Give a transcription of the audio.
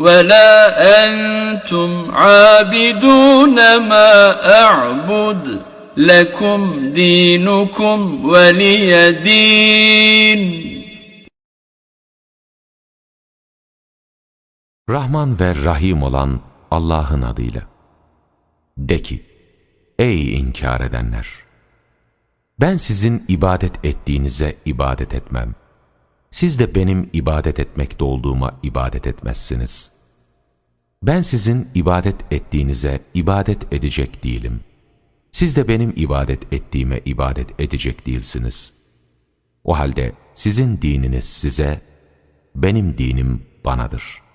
ولا أنتم عابدون ما أعبد لكم دينكم ولي دين Rahman ve Rahim olan Allah'ın adıyla. De ki, ey inkar edenler! Ben sizin ibadet ettiğinize ibadet etmem. siz de benim ibadet etmekte olduğuma ibadet etmezsiniz. Ben sizin ibadet ettiğinize ibadet edecek değilim. Siz de benim ibadet ettiğime ibadet edecek değilsiniz. O halde sizin dininiz size, benim dinim banadır.''